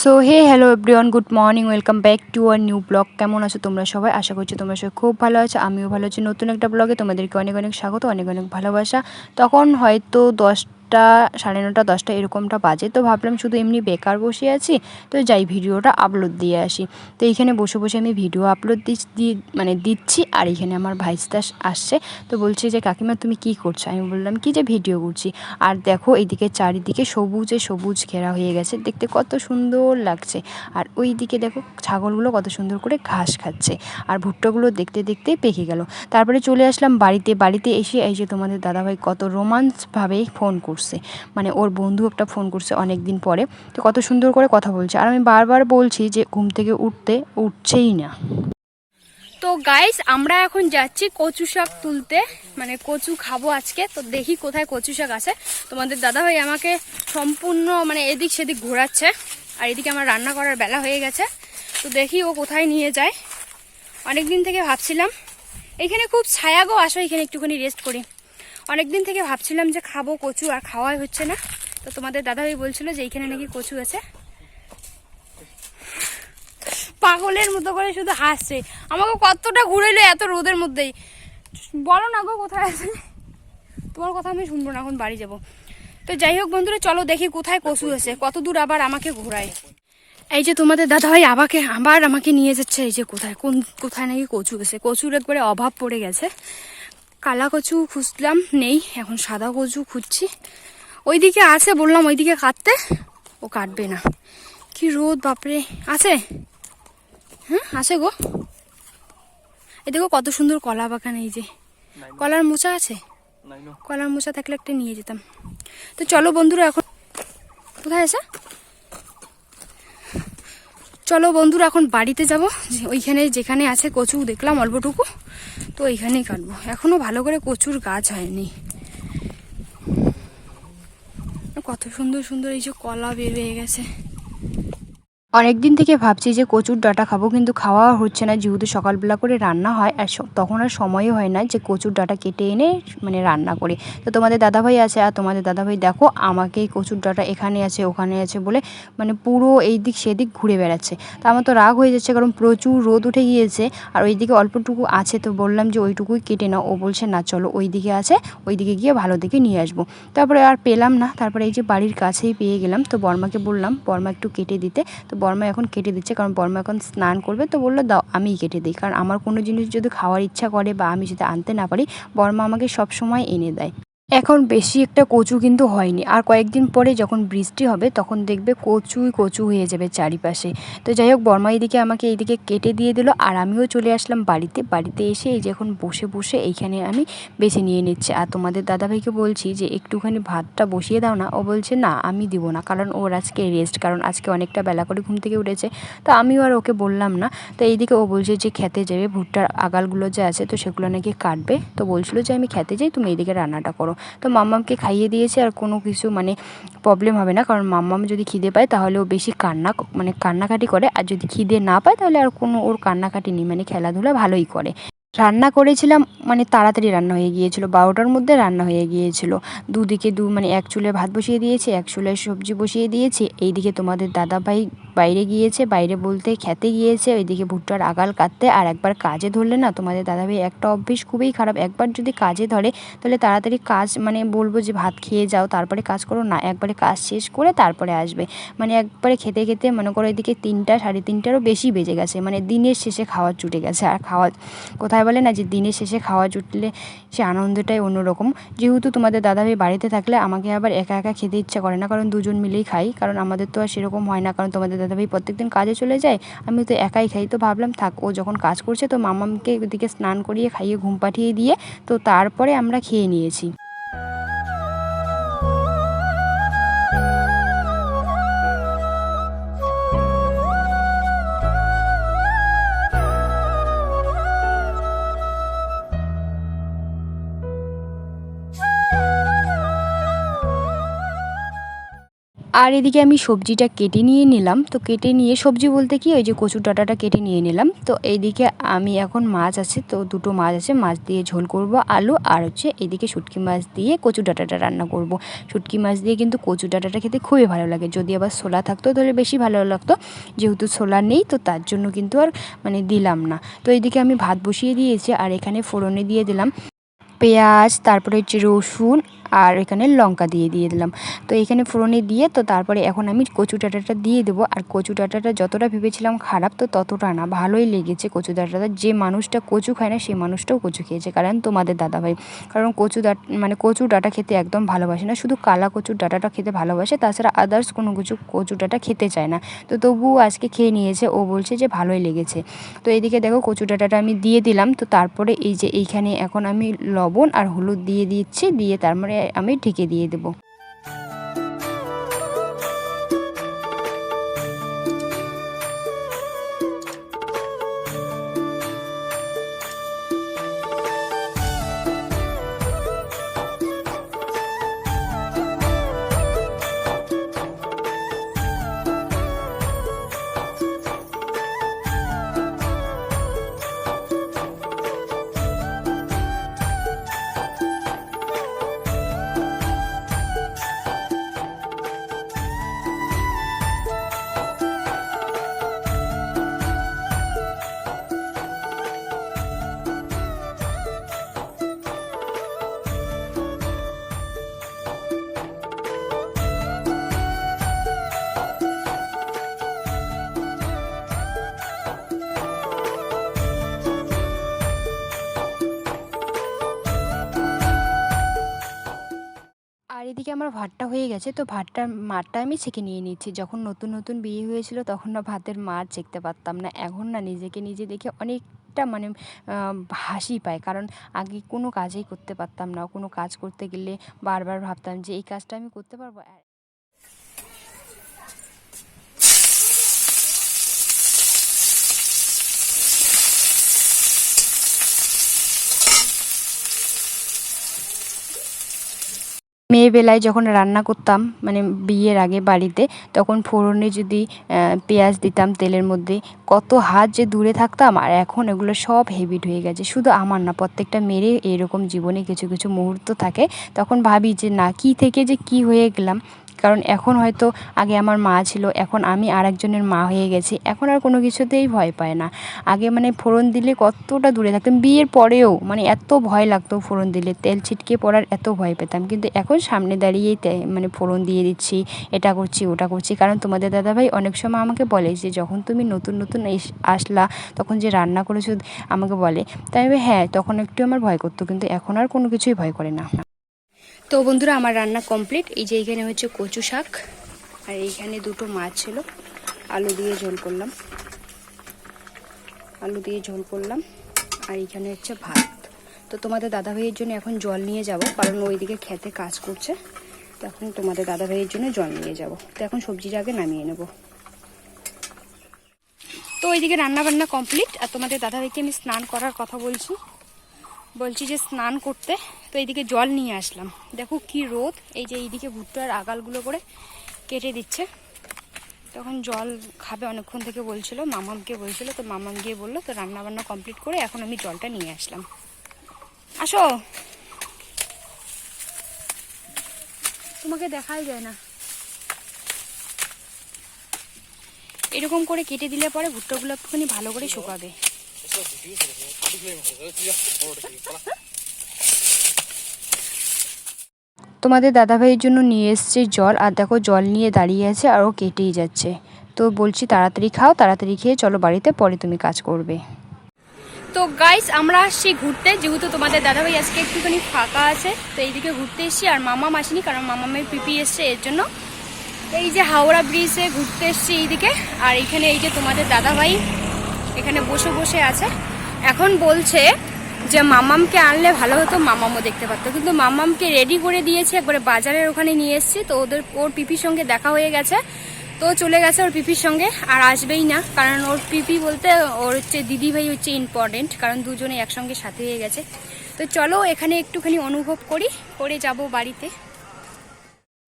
So hey hello everyone good morning welcome back to our new blog কেমন আছো তোমরা সবাই? আশা করছি তোমরা সবাই খুব ভালো আছো। আমিও ভালো আছি। নতুন একটা ব্লগে তোমাদেরকে অনেক অনেক স্বাগত, অনেক অনেক ভালোবাসা। তখন হয়তো দশটা, সাড়ে নটা, দশটা এরকমটা বাজে। তো ভাবলাম শুধু এমনি বেকার বসে আছি, তো যাই ভিডিওটা আপলোড দিয়ে আসি। তো এইখানে বসে বসে আমি ভিডিও আপলোড দিয়ে মানে দিচ্ছি, আর এখানে আমার ভাইস্তা আসছে। তো বলছে যে, কাকিমা, তুমি কি করছ? আমি বললাম, কি যে ভিডিও করছি? আর দেখো, এইদিকে চারিদিকে সবুজে সবুজ ঘেরা হয়ে গেছে। দেখতে কত সুন্দর লাগছে। আর ওই দিকে দেখো, ছাগলগুলো কত সুন্দর করে ঘাস খাচ্ছে। আর ভুট্টাগুলো দেখতে দেখতে পেকে গেল। তারপরে চলে আসলাম বাড়িতে। বাড়িতে এসে এই যে তোমাদের দাদাভাই কত রোমান্সভাবে ফোন করছে। মানে ওর বন্ধু একটা ফোন করছে অনেক দিন পরে, তো কত সুন্দর করে কথা বলছে। আর আমি বারবার বলছি যে ঘুম থেকে উঠতে উঠছেই না। তো গাইস আমরা এখন যাচ্ছি কচু শাক তুলতে। মানে কচু খাব আজকে। তো দেখি কোথায় কচু শাক আছে। তোমাদের দাদা ভাই আমাকে সম্পূর্ণ মানে এদিক সেদিক ঘোরাচ্ছে। আর এদিকে আমার রান্না করার বেলা হয়ে গেছে। তো দেখি ও কোথায় নিয়ে যায়। অনেক দিন থেকে ভাবছিলাম, এখানে খুব ছায়াগো আসো এখানে একটুখানি রেস্ট করি। অনেক দিন থেকে ভাবছিলাম যে খাব কচু আর খাওয়াই হচ্ছে না। তো তোমাদের দাদাভাই বলছিল যে এইখানে নাকি কচু আছে। পাগলের মতো করে শুধু হাসছে। আমাকে কতটা ঘুরেলো এত রোদের মধ্যেই। বলো না গো, কোথায় আছে? তোমার কথা আমি শুনব না, এখন বাড়ি যাব। তো যাই হোক বন্ধুরা, চলো দেখি কোথায় কচু আছে। কত দূর আবার আমাকে ঘোরায়। এই যে তোমাদের দাদা ভাই আমাকে, আবার আমাকে নিয়ে যাচ্ছে। এই যে কোথায়, কোন, কোথায় নাকি কচু আছে। কচুর একবারে অভাব পড়ে গেছে। কালা কচু খুঁজলাম নেই এখন সাদা কচু খুঁজছি। ওইদিকে আছে বললাম ওইদিকে কাটতে ও কাটবে না। কি রোদ বাপরে। আছে? হ্যাঁ আছে গো। এই দেখো কত সুন্দর কলা বাগান এই যে। কলার মোচা আছে? কলার মোচা থাকলে একটা নিয়ে যেতাম। তো চলো বন্ধুরা এখন কোথায় আছে? চলো বন্ধুরা, এখন বাড়িতে যাব। ওইখানে যেখানে আছে কচু, দেখলাম অল্পটুকু, তো ওইখানেই কাটবো। এখনও ভালো করে কচুর গাছ হয়নি। কত সুন্দর সুন্দর এই যে কলা বের হয়ে গেছে। অনেক দিন থেকে ভাবছি যে কচুর ডাটা খাব, কিন্তু খাওয়া হচ্ছে না। যেহেতু সকালবেলা করে রান্না হয়, আর তখন আর সময়ও হয় না যে কচুর ডাটা কেটে এনে মানে রান্না করি। তো তোমাদের দাদাভাই আছে, আর তোমাদের দাদাভাই দেখো আমাকে এই কচুর ডাটা এখানে আছে, ওখানে আছে বলে মানে পুরো এই দিক সেদিক ঘুরে বেড়াচ্ছে। তো আমার তো রাগ হয়ে যাচ্ছে, কারণ প্রচুর রোদ উঠে গিয়েছে, আর ওইদিকে অল্পটুকু আছে, তো বললাম যে ওইটুকুই কেটে নাও। ও বলছে, না, চলো ওই দিকে আছে ওই দিকে গিয়ে ভালো দিকে নিয়ে আসব। তারপরে আর পেলাম না, তারপরে এই যে বাড়ির কাছেই পেয়ে গেলাম। তো বর্মাকে বললাম, বর্মা একটু কেটে দিতে। তো বর্মা এখন কেটে দিচ্ছে, কারণ বর্মা এখন স্নান করবে, তো বলল, দাও, আমিই কেটে দিই। কারণ আমার কোনো জিনিস যদি খাওয়ার ইচ্ছা করে বা আমি যদি আনতে না পারি, বর্মা আমাকে সব সময় এনে দেয়। এখন বেশি একটা কচু কিন্তু হয়নি। আর কয়েকদিন পরে যখন বৃষ্টি হবে, তখন দেখবে কচুই কচু হয়ে যাবে চারিপাশে। তো যাই হোক, বর্মা এইদিকে আমাকে এইদিকে কেটে দিয়ে দিল, আর আমিও চলে আসলাম বাড়িতে। বাড়িতে এসে এই যে এখন বসে বসে এইখানে আমি বেছে নিয়ে নিচ্ছি। আর তোমাদের দাদাভাইকে বলছি যে, একটুখানি ভাতটা বসিয়ে দাও না। ও বলছে, না, আমি দিব না, কারণ ওর আজকে রেস্ট কারণ আজকে অনেকটা বেলা করে ঘুম থেকে উঠেছে। তো আমিও আর ওকে বললাম না। তো এইদিকে ও বলছে যে, খেতে যাবে, ভুট্টার আগালগুলো যে আছে, তো সেগুলো নাকি কাটবে। তো বলছিল যে, আমি খেতে যাই, তুমি এইদিকে রান্নাটা করো। তো মাম্মামকে খাইয়ে দিয়েছে আর কোনো কিছু মানে প্রবলেম হবে না। কারণ মাম্মাম যদি খিদে পায় তাহলে ও বেশি কান্না মানে কান্নাকাটি করে। আর যদি খিদে না পায় তাহলে আর কোনো ওর কান্নাকাটি নেই। মানে খেলাধুলা ভালোই করে। রান্না করেছিলাম মানে তাড়াতাড়ি রান্না হয়ে গিয়েছিল। বারোটার মধ্যে রান্না হয়ে গিয়েছিল। দুদিকে দু মানে এক চুলে ভাত বসিয়ে দিয়েছি, এক চুলে সবজি বসিয়ে দিয়েছি। এইদিকে তোমাদের দাদা ভাই বাইরে গিয়েছে, বাইরে বলতে খেতে গিয়েছে, ওইদিকে ভুট্টার আগাল কাটতে আর একবার কাজে ধরলে না তোমাদের দাদা ভাই একটা অভ্যেস খুবই খারাপ। একবার যদি কাজে ধরে, তাহলে তাড়াতাড়ি কাজ মানে বলব যে ভাত খেয়ে যাও, তারপরে কাজ করো না, একবারে কাজ শেষ করে তারপরে আসবে। মানে একবারে খেতে খেতে মনে করো এদিকে তিনটা, সাড়ে তিনটারও বেশি বেজে গেছে মানে দিনের শেষে খাওয়া জুটে গেছে। আর খাওয়া, কোথায় বলে না যে দিনের শেষে খাওয়া জুটলে সে আনন্দটাই অন্যরকম। যেহেতু তোমাদের দাদাভাই বাড়িতে থাকলে আমাকে আবার একা একা খেতে ইচ্ছা করে না, কারণ দুজন মিলেই খাই, কারণ আমাদের তো আর সেরকম হয় না, কারণ তোমাদের দাদাভাই প্রত্যেকদিন কাজে চলে যায়, আমি তো একাই খাই। তো ভাবলাম, থাক, ও যখন কাজ করছে, তো মামামকে ওদিকে স্নান করিয়ে খাইয়ে ঘুম পাঠিয়ে দিয়ে, তো তারপরে আমরা খেয়ে নিয়েছি। আর এদিকে আমি সবজিটা কেটে নিয়ে নিলাম। তো কেটে নিয়ে সবজি বলতে কি, ওই যে কচুর ডাঁটাটা কেটে নিয়ে নিলাম। তো এইদিকে আমি এখন মাছ আছে, তো দুটো মাছ আছে। মাছ দিয়ে ঝোল করব আলু আর হচ্ছে এদিকে শুটকি মাছ দিয়ে কচুর ডাঁটাটা রান্না করব। শুটকি মাছ দিয়ে কিন্তু কচু ডাঁটাটা খেতে খুবই ভালো লাগে। যদি আবার ছোলা থাকতো তাহলে বেশি ভালো লাগতো। যেহেতু ছোলা নেই, তো তার জন্য কিন্তু আর মানে দিলাম না। তো এইদিকে আমি ভাত বসিয়ে দিয়েছি আর এখানে ফোড়নে দিয়ে দিলাম। পেঁয়াজ, তারপরে হচ্ছে রসুন আর এখানে লঙ্কা দিয়ে দিয়ে দিলাম। তো এখানে ফোড়নে দিয়ে, তো তারপরে এখন আমি কচু ডাঁটাটা দিয়ে দেবো। আর কচু ডাঁটাটা যতটা ভেবেছিলাম খারাপ, তো ততটা না, ভালোই লেগেছে কচু ডাঁটাটা। যে মানুষটা কচু খায় না সেই মানুষটাও কচু খেয়েছে, কারণ তোমাদের দাদাভাই। কারণ কচু ডাট মানে কচু ডাঁটা খেতে একদম ভালোবাসে না, শুধু কালা কচুর ডাঁটাটা খেতে ভালোবাসে, তাছাড়া আদার্স কোনো কিছু কচু ডাঁটা খেতে চায় না। তো তবুও আজকে খেয়ে নিয়েছে, ও বলছে যে ভালোই লেগেছে। তো এদিকে দেখো কচু ডাঁটাটা আমি দিয়ে দিলাম, তো তারপরে এই যে এইখানে এখন আমি লবণ আর হলুদ দিয়ে দিচ্ছি, দিয়ে তারপরে আমি ঢেকে দিয়ে দেবো। এদিকে আমার ভাতটা হয়ে গেছে, তো ভাতটার মারটা আমি ছেঁকে নিয়ে নিচ্ছি। যখন নতুন নতুন বিয়ে হয়েছিল তখন না ভাতের মার ছেঁকতে পারতাম না। এখন না নিজেকে নিজে দেখে অনেকটা মানে হাসি পায় কারণ আগে কোনো কাজেই করতে পারতাম না। কোনো কাজ করতে গেলে বারবার ভাবতাম যে এই কাজটা আমি করতে পারব। মেয়েবেলায় যখন রান্না করতাম মানে বিয়ের আগে বাড়িতে, তখন ফোড়নে যদি পেঁয়াজ দিতাম তেলের মধ্যে, কত হাত যে দূরে থাকতাম, আর এখন এগুলো সব হেবিট হয়ে গেছে। শুধু আমার না, প্রত্যেকটা মেয়েরই এরকম জীবনে কিছু কিছু মুহূর্ত থাকে। তখন ভাবি যে, না, কী থেকে যে কি হয়ে গেলাম? কারণ এখন হয়তো আগে আমার মা ছিল, এখন আমি আর একজনের মা হয়ে গেছি। এখন আর কোনো কিছুতেই ভয় পায় না। আগে মানে ফোড়ন দিলে কতটা দূরে থাকতাম। বিয়ের পরেও মানে এত ভয় লাগতো ফোড়ন দিলে। তেল ছিটকে পড়ার এত ভয় পেতাম। কিন্তু এখন সামনে দাঁড়িয়েই মানে ফোড়ন দিয়ে দিচ্ছি, এটা করছি, ওটা করছি। কারণ তোমাদের দাদাভাই অনেক সময় আমাকে বলে যে, যখন তুমি নতুন নতুন আসলা, তখন যে রান্না করেছ, আমাকে বলে। তাই হ্যাঁ তখন একটু আমার ভয় করতো। কিন্তু এখন আর কোনো কিছুই ভয় করে না। তো বন্ধুরা, আমার রান্না কমপ্লিট। এই যে এইখানে হচ্ছে কচু শাক, আর এইখানে দুটো মাছ ছিল। আলু দিয়ে ঝোল করলাম। আলু দিয়ে ঝোল করলাম। আর এইখানে হচ্ছে ভাত। তো তোমাদের দাদা ভাইয়ের জন্য এখন জল নিয়ে যাব, কারণ ওইদিকে খেতে কাজ করছে। তো এখন তোমাদের দাদা ভাইয়ের জন্য জল নিয়ে যাব। তো এখন সবজিটা আগে নামিয়ে নেব। তো ওইদিকে রান্না বান্না কমপ্লিট, আর তোমাদের দাদাভাইকে আমি স্নান করার কথা বলছি। বলছি যে স্নান করতে, তো এইদিকে জল নিয়ে আসলাম। দেখো কি রোদ, এই যে এইদিকে ভুট্টার আগালগুলো করে কেটে দিচ্ছে। তখন জল খাবে অনেকক্ষণ থেকে বলছিল, মামামকে বলছিল, তো মামাম গিয়ে বলল, তো রান্না বান্না কমপ্লিট করে এখন আমি জলটা নিয়ে আসলাম। আসো। তোমাকে দেখাই যায় না। এরকম করে কেটে দিলে পরে ভুট্টাগুলো একটুখানি ভালো করে শুকাবে। তোমাদের দাদাভাইয়ের জন্য নিয়ে এসছে জল, আর দেখো জল নিয়ে দাঁড়িয়ে আছে আরও কেটেই যাচ্ছে। তো বলছি, তাড়াতাড়ি খাও, তাড়াতাড়ি খেয়ে চলো বাড়িতে, পরে তুমি কাজ করবে। তো গাইস আমরা আসছি ঘুরতে, যেহেতু তোমাদের দাদাভাই আজকে একটুখানি ফাঁকা আছে, তো এইদিকে ঘুরতে এসছি, আর মামা আসেনি কারণ মামা মামামের পিপি এসছে, এর জন্য। এই যে হাওড়া ব্রিজে ঘুরতে এসছি এইদিকে, আর এইখানে এই যে তোমাদের দাদাভাই এখানে বসে বসে আছে। এখন বলছে যে, মামামকে আনলে ভালো হতো, মামামও দেখতে পারতো। কিন্তু মামামকে রেডি করে দিয়েছে, একবারে বাজারের ওখানে নিয়ে এসছি। তো ওদের, ওর পিপির সঙ্গে দেখা হয়ে গেছে। তো চলে গেছে ওর পিপির সঙ্গে, আর আসবেই না। কারণ ওর পিপি বলতে, ওর হচ্ছে দিদি ভাই হচ্ছে ইম্পর্টেন্ট কারণ দুজনে একসঙ্গে সাথে হয়ে গেছে। তো চলো এখানে একটুখানি অনুভব করি, করে যাব বাড়িতে।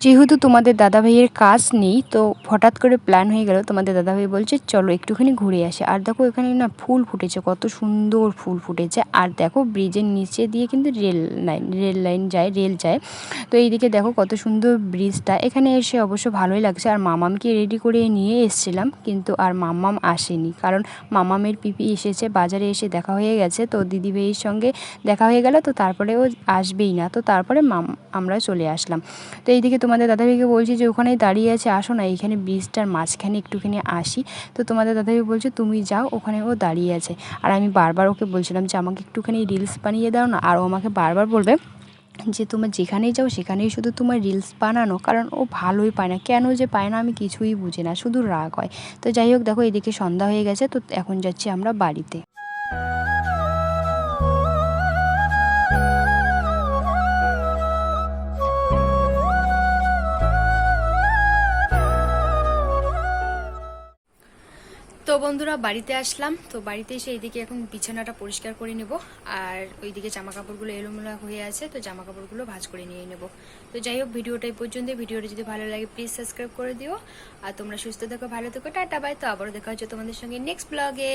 যেহেতু তোমাদের দাদাভাইয়ের কাজ নেই, তো হঠাৎ করে প্ল্যান হয়ে গেল, তোমাদের দাদাভাই বলছে, চলো একটুখানি ঘুরে আসে। আর দেখো এখানে না ফুল ফুটেছে, কত সুন্দর ফুল ফুটেছে। আর দেখো ব্রিজের নিচে দিয়ে কিন্তু রেল লাইন রেল লাইন যায়, রেল যায়। তো এইদিকে দেখো কত সুন্দর ব্রিজটা। এখানে এসে অবশ্য ভালোই লাগছে। আর মামামকে রেডি করে নিয়ে এসেছিলাম, কিন্তু আর মামাম আসেনি। কারণ মামামের পিপি এসেছে, বাজারে এসে দেখা হয়ে গেছে। তো দিদিভাইয়ের সঙ্গে দেখা হয়ে গেল, তো তারপরে ও আসবেই না। তো তারপরে মাম, আমরা চলে আসলাম। তো এইদিকে তোমাদের দাদাভাইকে বলছি যে ওখানেই দাঁড়িয়ে আছে, আসো না, এইখানে ব্রিজটার মাঝখানে একটুখানি আসি। তো তোমাদের দাদাভাই বলছে, তুমি যাও, ওখানে ও দাঁড়িয়ে আছে। আর আমি বারবার ওকে বলছিলাম যে, আমাকে একটুখানি রিলস বানিয়ে দাও না। আর ও আমাকে বারবার বলবে যে তোমার যেখানেই যাও, সেখানেই শুধু তোমার রিলস বানানো, কারণ ও ভালোই পায় না। কেন যে পায় না আমি কিছুই বুঝি না, শুধু রাগ হয়। তো যাই হোক, দেখো, এদিকে সন্ধ্যা হয়ে গেছে, তো এখন যাচ্ছি আমরা বাড়িতে। বন্ধুরা, বাড়িতে আসলাম। তো বাড়িতে এসে এইদিকে এখন বিছানাটা পরিষ্কার করে নেব। আর ওইদিকে জামা কাপড়গুলো এলোমেলো হয়ে আছে, তো জামা কাপড়গুলো ভাজ করে নিয়ে নেব। তো যাই হোক, ভিডিওটা এই পর্যন্ত ভিডিওটা যদি ভালো লাগে প্লিজ সাবস্ক্রাইব করে দিও। আর তোমরা সুস্থ থেকো, ভালো থেকো, টাটা বাই তো আবারও দেখা হচ্ছে তোমাদের সঙ্গে নেক্সট ব্লগে